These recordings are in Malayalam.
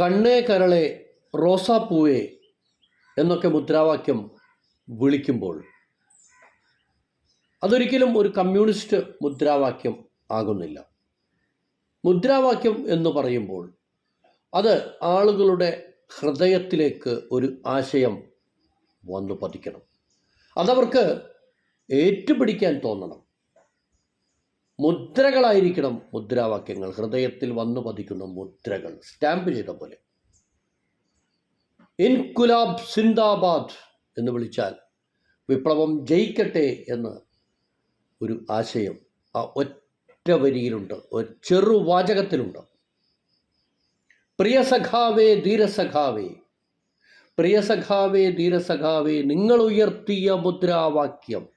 കണ്ണേ കരളെ റോസാപ്പൂവേ എന്നൊക്കെ മുദ്രാവാക്യം വിളിക്കുമ്പോൾ അതൊരിക്കലും ഒരു കമ്മ്യൂണിസ്റ്റ് മുദ്രാവാക്യം ആകുന്നില്ല. മുദ്രാവാക്യം എന്ന് പറയുമ്പോൾ അത് ആളുകളുടെ ഹൃദയത്തിലേക്ക് ഒരു ആശയം വന്നു പതിക്കണം. അതവർക്ക് ഏറ്റുപിടിക്കാൻ തോന്നണം. മുദ്രകളായിരിക്കണം മുദ്രാവാക്യങ്ങൾ. ഹൃദയത്തിൽ വന്നു പതിക്കുന്ന മുദ്രകൾ. സ്റ്റാമ്പ് ചെയ്ത പോലെ. ഇൻകുലാബ് സിന്ദാബാദ് എന്ന് വിളിച്ചാൽ വിപ്ലവം ജയിക്കട്ടെ എന്ന് ഒരു ആശയം ആ ഒറ്റ വരിയിലുണ്ട്. ഒരു ചെറുവാചകത്തിലുണ്ട് പ്രിയ സഖാവേ ധീരസഖാവേ. പ്രിയസഖാവേ ധീരസഖാവേ നിങ്ങൾ ഉയർത്തിയ മുദ്രാവാക്യം.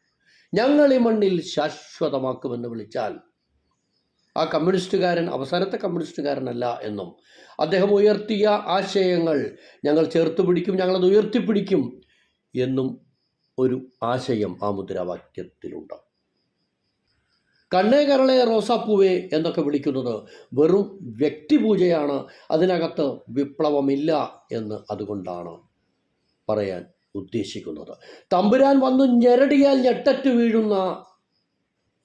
ഞങ്ങൾ ഈ മണ്ണിൽ ശാശ്വതമാക്കുമെന്ന് വിളിച്ചാൽ ആ കമ്മ്യൂണിസ്റ്റുകാരൻ അവസാനത്തെ കമ്മ്യൂണിസ്റ്റുകാരനല്ല എന്നും അദ്ദേഹം ഉയർത്തിയ ആശയങ്ങൾ ഞങ്ങൾ ചേർത്ത് പിടിക്കും ഞങ്ങളത് ഉയർത്തിപ്പിടിക്കും എന്നും ഒരു ആശയം ആ മുദ്രാവാക്യത്തിലുണ്ട്. കണ്ണേ കരളെ റോസാപ്പൂവേ എന്നൊക്കെ വിളിക്കുന്നത് വെറും വ്യക്തിപൂജയാണ് അതിനകത്ത് വിപ്ലവമില്ല എന്ന് അതുകൊണ്ടാണ് പറയാൻ ഉദ്ദേശിക്കുന്നത്. തമ്പുരാൻ വന്നു ഞെരടിയാൽ ഞെട്ടറ്റ് വീഴുന്ന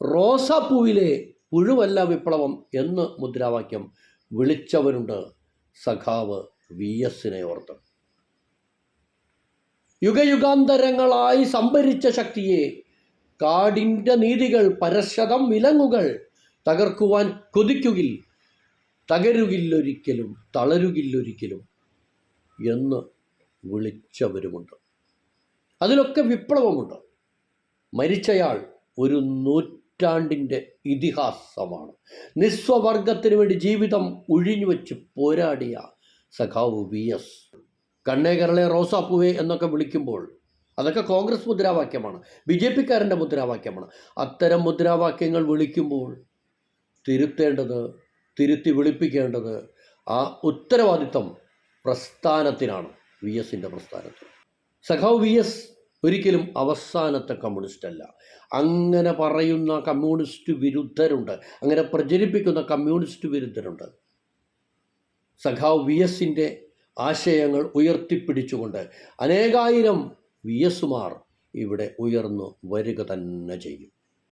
റോസാപ്പൂവിലെ പുഴുവല്ല വിപ്ലവം എന്ന് മുദ്രാവാക്യം വിളിച്ചവരുണ്ട് സഖാവ് വി എസിനെ ഓർത്ത് യുഗയുഗാന്തരങ്ങളായി സംഭരിച്ച ശക്തിയെ കാടിന്റെ നീതികൾ പരശതം വിലങ്ങുകൾ തകർക്കുവാൻ കൊതിക്കുകിൽ തകരുകില്ലൊരിക്കലും തളരുകില്ലൊരിക്കലും എന്ന് വിളിച്ചവരുമുണ്ട്. അതിലൊക്കെ വിപ്ലവമുണ്ട്. മരിച്ചയാൾ ഒരു നൂറ്റാണ്ടിന്റെ ഇതിഹാസമാണ്. നിസ്വവർഗത്തിന് വേണ്ടി ജീവിതം ഒഴിഞ്ഞു വെച്ച് പോരാടിയ സഖാവ് വി എസ്. കണ്ണേകരളെ റോസാപ്പൂവേ എന്നൊക്കെ വിളിക്കുമ്പോൾ അതൊക്കെ കോൺഗ്രസ് മുദ്രാവാക്യമാണ്. ബി ജെ പിക്കാരന്റെ മുദ്രാവാക്യമാണ്. അത്തരം മുദ്രാവാക്യങ്ങൾ വിളിക്കുമ്പോൾ തിരുത്തേണ്ടത് തിരുത്തി വിളിപ്പിക്കേണ്ടത് ആ ഉത്തരവാദിത്തം പ്രസ്ഥാനത്തിനാണ് വി എസിന്റെ പ്രസ്ഥാനത്തിന്. സഖാവ് വി എസ് ഒരിക്കലും അവസാനത്തെ കമ്മ്യൂണിസ്റ്റ് അല്ല. അങ്ങനെ പറയുന്ന കമ്മ്യൂണിസ്റ്റ് വിരുദ്ധരുണ്ട്. അങ്ങനെ പ്രചരിപ്പിക്കുന്ന കമ്മ്യൂണിസ്റ്റ് വിരുദ്ധരുണ്ട്. സഖാവ് വി എസിന്റെ ആശയങ്ങൾ ഉയർത്തിപ്പിടിച്ചുകൊണ്ട് അനേകായിരം വി എസുമാർ ഇവിടെ ഉയർന്നു വരിക തന്നെ ചെയ്യും.